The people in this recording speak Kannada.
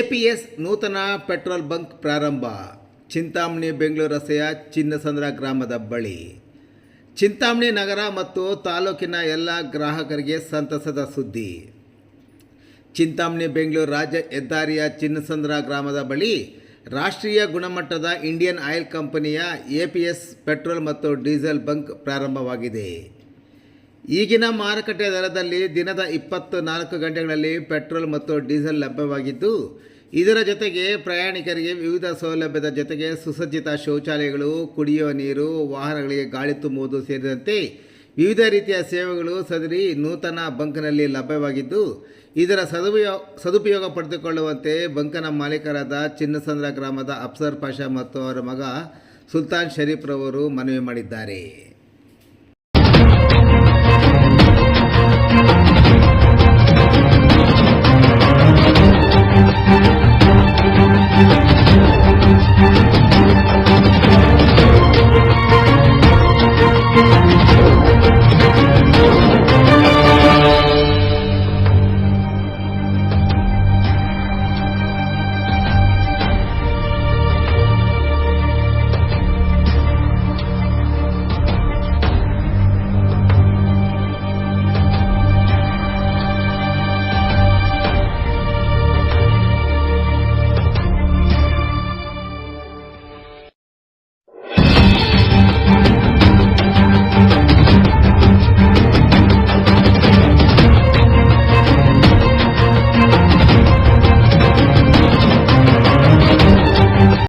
ಎಪಿಎಸ್ ನೂತನ ಪೆಟ್ರೋಲ್ ಬಂಕ್ ಪ್ರಾರಂಭ. ಚಿಂತಾಮಣಿ, ಬೆಂಗಳೂರು ರಸ್ತೆಯ ಚಿನ್ನಸಂದ್ರ ಗ್ರಾಮದ ಬಳಿ. ಚಿಂತಾಮಣಿ ನಗರ ಮತ್ತು ತಾಲೂಕಿನ ಎಲ್ಲ ಗ್ರಾಹಕರಿಗೆ ಸಂತಸದ ಸುದ್ದಿ. ಚಿಂತಾಮಣಿ, ಬೆಂಗಳೂರು ರಾಜ್ಯ ಹೆದ್ದಾರಿಯ ಚಿನ್ನಸಂದ್ರ ಗ್ರಾಮದ ಬಳಿ ರಾಷ್ಟ್ರೀಯ ಗುಣಮಟ್ಟದ ಇಂಡಿಯನ್ ಆಯಿಲ್ ಕಂಪನಿಯ ಎಪಿಎಸ್ ಪೆಟ್ರೋಲ್ ಮತ್ತು ಡೀಸೆಲ್ ಬಂಕ್ ಪ್ರಾರಂಭವಾಗಿದೆ. ಈಗಿನ ಮಾರುಕಟ್ಟೆ ದರದಲ್ಲಿ ದಿನದ ಇಪ್ಪತ್ತು ನಾಲ್ಕು ಗಂಟೆಗಳಲ್ಲಿ ಪೆಟ್ರೋಲ್ ಮತ್ತು ಡೀಸೆಲ್ ಲಭ್ಯವಾಗಿದ್ದು, ಇದರ ಜೊತೆಗೆ ಪ್ರಯಾಣಿಕರಿಗೆ ವಿವಿಧ ಸೌಲಭ್ಯದ ಜೊತೆಗೆ ಸುಸಜ್ಜಿತ ಶೌಚಾಲಯಗಳು, ಕುಡಿಯುವ ನೀರು, ವಾಹನಗಳಿಗೆ ಗಾಳಿ ತುಂಬುವುದು ಸೇರಿದಂತೆ ವಿವಿಧ ರೀತಿಯ ಸೇವೆಗಳು ಸದರಿ ನೂತನ ಬಂಕ್ನಲ್ಲಿ ಲಭ್ಯವಾಗಿದ್ದು, ಇದರ ಸದುಪಯೋಗ ಸದುಪಯೋಗ ಪಡೆದುಕೊಳ್ಳುವಂತೆ ಬಂಕನ ಮಾಲೀಕರಾದ ಚಿನ್ನಸಂದ್ರ ಗ್ರಾಮದ ಅಫ್ಸರ್ ಪಾಷಾ ಮತ್ತು ಅವರ ಮಗ ಸುಲ್ತಾನ್ ಶರೀಫ್ ರವರು ಮನವಿ ಮಾಡಿದ್ದಾರೆ.